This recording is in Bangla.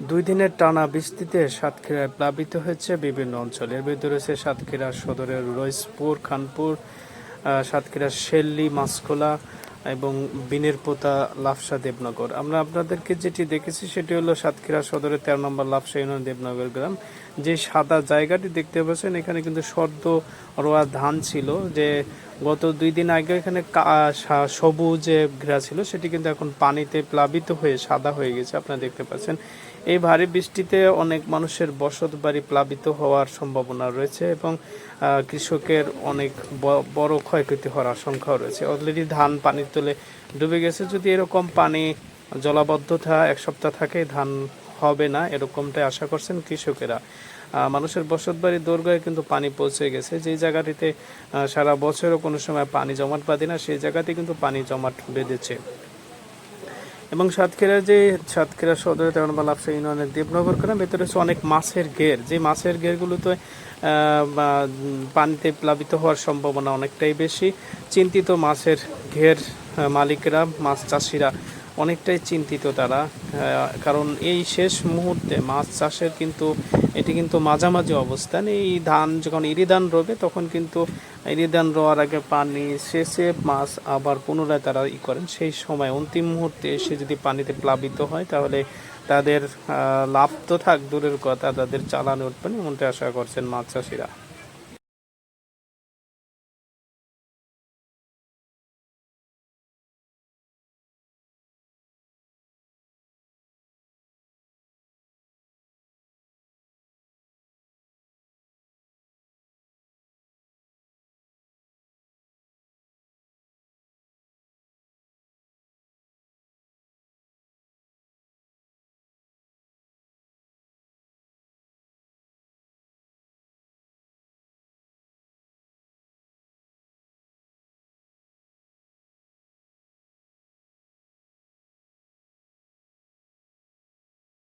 দুই দিনের টানা বৃষ্টিতে সাতক্ষীরায় প্লাবিত হয়েছে বিভিন্ন অঞ্চল এর ভিতরে রয়েছে সাতক্ষীরা সদরের রইসপুর, খানপুর সাতক্ষীরা শেল্লি মাসকোলা এবং বিনের পোতা লাফসা, দেবনগর। আমরা আপনাদেরকে যেটি দেখেছি সেটি হলো সাতক্ষীরা সদরের তেরো নম্বর লাফসা ইউনিয়ন, দেবনগর গ্রাম। যে সাদা জায়গাটি দেখতে পাচ্ছেন, এখানে কিন্তু সদ্য রোয়া ধান ছিল। যে গত দুই দিন আগে এখানে সবুজে ঘেরা ছিল, সেটি কিন্তু এখন পানিতে প্লাবিত হয়ে সাদা হয়ে গেছে, আপনারা দেখতে পাচ্ছেন। এই ভারী বৃষ্টিতে অনেক মানুষের বসত বাড়ি প্লাবিত হওয়ার সম্ভাবনা রয়েছে এবং কৃষকের অনেক বড় ক্ষয়ক্ষতি হওয়ার আশঙ্কাও রয়েছে। অলরেডি ধান পানির তলে ডুবে গেছে। যদি এরকম পানি জলাবদ্ধতা এক সপ্তাহ থাকে, ধান হবে না এরকমটাই আশা করছেন কৃষকেরা। মানুষের বসত বাড়ির কিন্তু পানি পৌঁছে গেছে। যেই জায়গাটিতে সারা বছরও কোনো সময় পানি জমাট বাঁধে না, সেই জায়গাতে কিন্তু পানি জমাট বেঁধেছে। এবং সাতক্ষীরা যে সাতক্ষীরা সদরে তেরোনবা লাফসা ইউনিয়নের দেবনগর গ্রাম, ভেতরে রয়েছে অনেক মাছের ঘের। যে মাছের ঘেরগুলোতে পানিতে প্লাবিত হওয়ার সম্ভাবনা অনেকটাই বেশি। চিন্তিত মাছের ঘের মালিকরা, মাছ চাষিরা অনেকটাই চিন্তিত তারা। কারণ এই শেষ মুহূর্তে মাছ চাষের কিন্তু, এটি কিন্তু মাঝামাঝি অবস্থান। এই ধান, যখন ইরিধান রোবে তখন কিন্তু ইরিধান রোয়ার আগে পানি শেষে মাছ আবার পুনরায় তারা ই করেন। সেই সময় অন্তিম মুহূর্তে এসে যদি পানিতে প্লাবিত হয়, তাহলে তাদের লাভ তো থাক, দূরের কথা, তাদের চালানো উঠবেন এমনটা আশা করছেন মাছ চাষিরা।